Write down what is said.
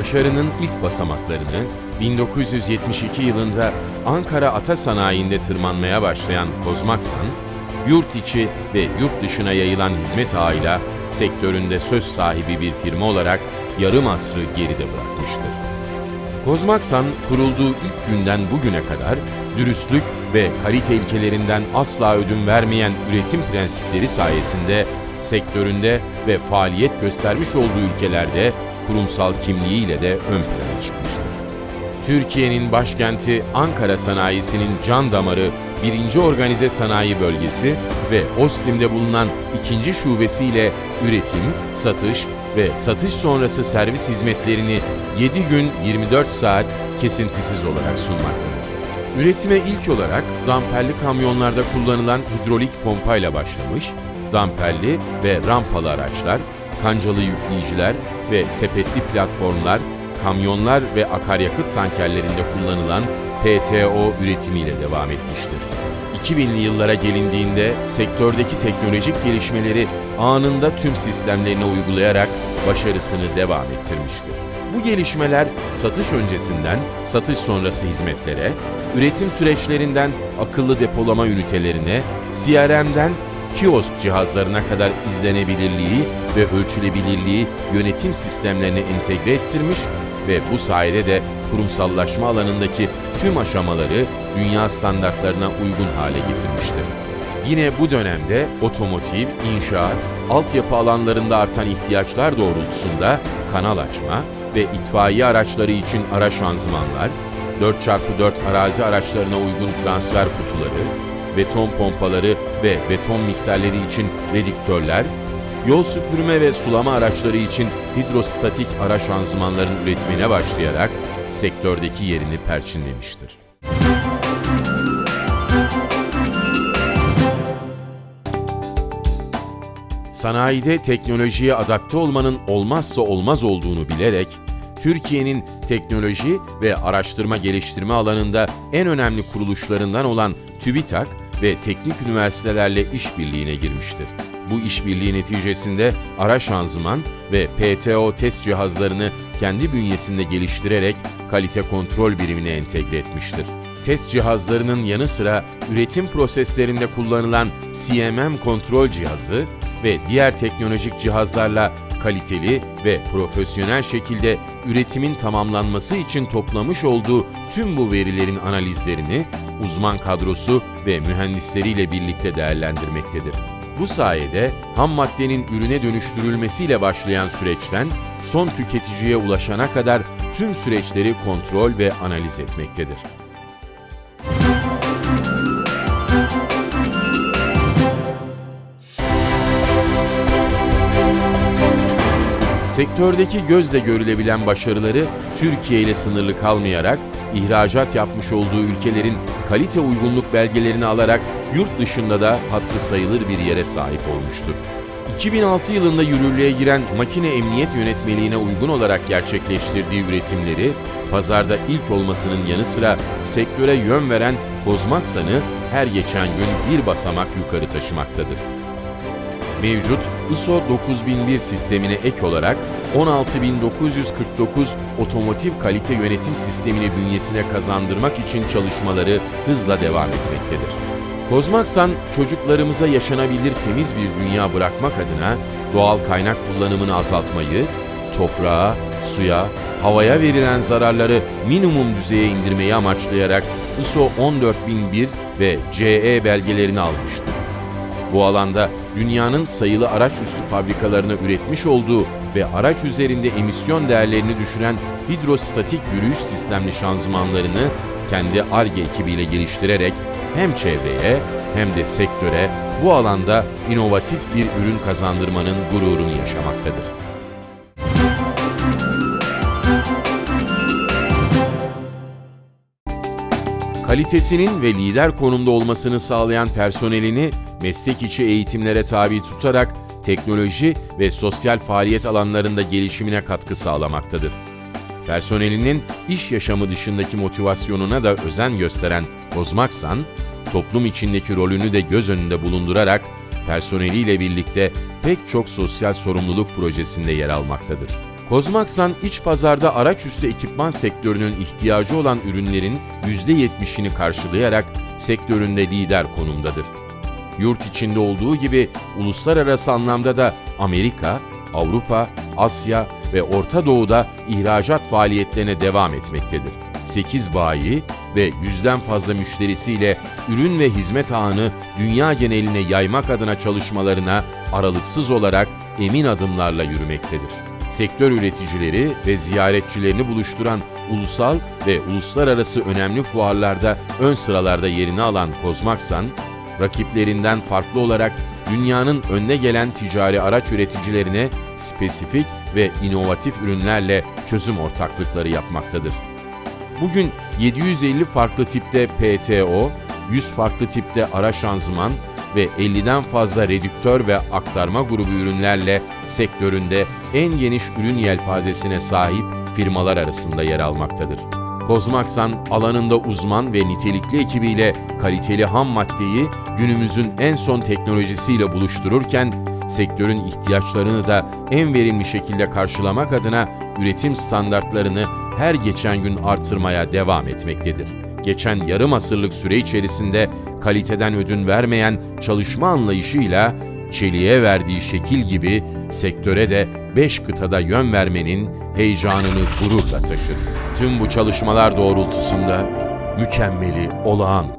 Başarının ilk basamaklarını 1972 yılında Ankara Ata Sanayi'nde tırmanmaya başlayan Kozmaksan, yurt içi ve yurt dışına yayılan hizmet ağıyla sektöründe söz sahibi bir firma olarak yarım asrı geride bırakmıştır. Kozmaksan kurulduğu ilk günden bugüne kadar dürüstlük ve kalite ilkelerinden asla ödün vermeyen üretim prensipleri sayesinde sektöründe ve faaliyet göstermiş olduğu ülkelerde kurumsal kimliğiyle de ön plana çıkmıştır. Türkiye'nin başkenti Ankara sanayisinin can damarı 1. Organize Sanayi Bölgesi ve Ostim'de bulunan ikinci şubesiyle üretim, satış ve satış sonrası servis hizmetlerini 7 gün 24 saat kesintisiz olarak sunmaktadır. Üretime ilk olarak damperli kamyonlarda kullanılan hidrolik pompayla başlamış, damperli ve rampalı araçlar, kancalı yükleyiciler ve sepetli platformlar, kamyonlar ve akaryakıt tankerlerinde kullanılan PTO üretimiyle devam etmiştir. 2000'li yıllara gelindiğinde sektördeki teknolojik gelişmeleri anında tüm sistemlerine uygulayarak başarısını devam ettirmiştir. Bu gelişmeler satış öncesinden satış sonrası hizmetlere, üretim süreçlerinden akıllı depolama ünitelerine, CRM'den kiosk cihazlarına kadar izlenebilirliği ve ölçülebilirliği yönetim sistemlerine entegre ettirmiş ve bu sayede de kurumsallaşma alanındaki tüm aşamaları dünya standartlarına uygun hale getirmiştir. Yine bu dönemde otomotiv, inşaat, altyapı alanlarında artan ihtiyaçlar doğrultusunda kanal açma ve itfaiye araçları için ara şanzımanlar, 4x4 arazi araçlarına uygun transfer kutuları, beton pompaları ve beton mikserleri için rediktörler, yol süpürme ve sulama araçları için hidrostatik ara şanzımanların üretimine başlayarak sektördeki yerini perçinlemiştir. Sanayide teknolojiye adapte olmanın olmazsa olmaz olduğunu bilerek Türkiye'nin teknoloji ve araştırma geliştirme alanında en önemli kuruluşlarından olan TÜBİTAK ve teknik üniversitelerle işbirliğine girmiştir. Bu işbirliği neticesinde ara şanzıman ve PTO test cihazlarını kendi bünyesinde geliştirerek kalite kontrol birimine entegre etmiştir. Test cihazlarının yanı sıra üretim proseslerinde kullanılan CMM kontrol cihazı ve diğer teknolojik cihazlarla kaliteli ve profesyonel şekilde üretimin tamamlanması için toplamış olduğu tüm bu verilerin analizlerini uzman kadrosu ve mühendisleriyle birlikte değerlendirmektedir. Bu sayede ham maddenin ürüne dönüştürülmesiyle başlayan süreçten son tüketiciye ulaşana kadar tüm süreçleri kontrol ve analiz etmektedir. Sektördeki gözle görülebilen başarıları Türkiye ile sınırlı kalmayarak ihracat yapmış olduğu ülkelerin kalite uygunluk belgelerini alarak yurt dışında da hatırı sayılır bir yere sahip olmuştur. 2006 yılında yürürlüğe giren makine emniyet yönetmeliğine uygun olarak gerçekleştirdiği üretimleri pazarda ilk olmasının yanı sıra sektöre yön veren Kozmaksan'ı her geçen gün bir basamak yukarı taşımaktadır. Mevcut ISO 9001 sistemine ek olarak 16949 otomotiv kalite yönetim sistemini bünyesine kazandırmak için çalışmaları hızla devam etmektedir. Kozmaksan çocuklarımıza yaşanabilir temiz bir dünya bırakmak adına doğal kaynak kullanımını azaltmayı, toprağa, suya, havaya verilen zararları minimum düzeye indirmeyi amaçlayarak ISO 14001 ve CE belgelerini almıştır. Bu alanda dünyanın sayılı araç üstü fabrikalarına üretmiş olduğu ve araç üzerinde emisyon değerlerini düşüren hidrostatik yürüyüş sistemli şanzımanlarını kendi ARGE ekibiyle geliştirerek hem çevreye hem de sektöre bu alanda inovatif bir ürün kazandırmanın gururunu yaşamaktadır. kalitesinin ve lider konumda olmasını sağlayan personelini meslek içi eğitimlere tabi tutarak teknoloji ve sosyal faaliyet alanlarında gelişimine katkı sağlamaktadır. Personelinin iş yaşamı dışındaki motivasyonuna da özen gösteren Kozmaksan, toplum içindeki rolünü de göz önünde bulundurarak personeliyle birlikte pek çok sosyal sorumluluk projesinde yer almaktadır. Kozmaksan iç pazarda araç üstü ekipman sektörünün ihtiyacı olan ürünlerin %70'ini karşılayarak sektöründe lider konumdadır. Yurt içinde olduğu gibi uluslararası anlamda da Amerika, Avrupa, Asya ve Orta Doğu'da ihracat faaliyetlerine devam etmektedir. 8 bayi ve yüzden fazla müşterisiyle ürün ve hizmet ağını dünya geneline yaymak adına çalışmalarına aralıksız olarak emin adımlarla yürümektedir. Sektör üreticileri ve ziyaretçilerini buluşturan ulusal ve uluslararası önemli fuarlarda ön sıralarda yerini alan Kozmaksan, rakiplerinden farklı olarak dünyanın önde gelen ticari araç üreticilerine spesifik ve inovatif ürünlerle çözüm ortaklıkları yapmaktadır. Bugün 750 farklı tipte PTO, 100 farklı tipte ara şanzıman ve 50'den fazla redüktör ve aktarma grubu ürünlerle sektöründe en geniş ürün yelpazesine sahip firmalar arasında yer almaktadır. Kozmaksan alanında uzman ve nitelikli ekibiyle kaliteli ham maddeyi günümüzün en son teknolojisiyle buluştururken sektörün ihtiyaçlarını da en verimli şekilde karşılamak adına üretim standartlarını her geçen gün artırmaya devam etmektedir. Geçen yarım asırlık süre içerisinde kaliteden ödün vermeyen çalışma anlayışıyla çeliğe verdiği şekil gibi sektöre de 5 kıtada yön vermenin heyecanını gururla taşır. Tüm bu çalışmalar doğrultusunda mükemmeli olağan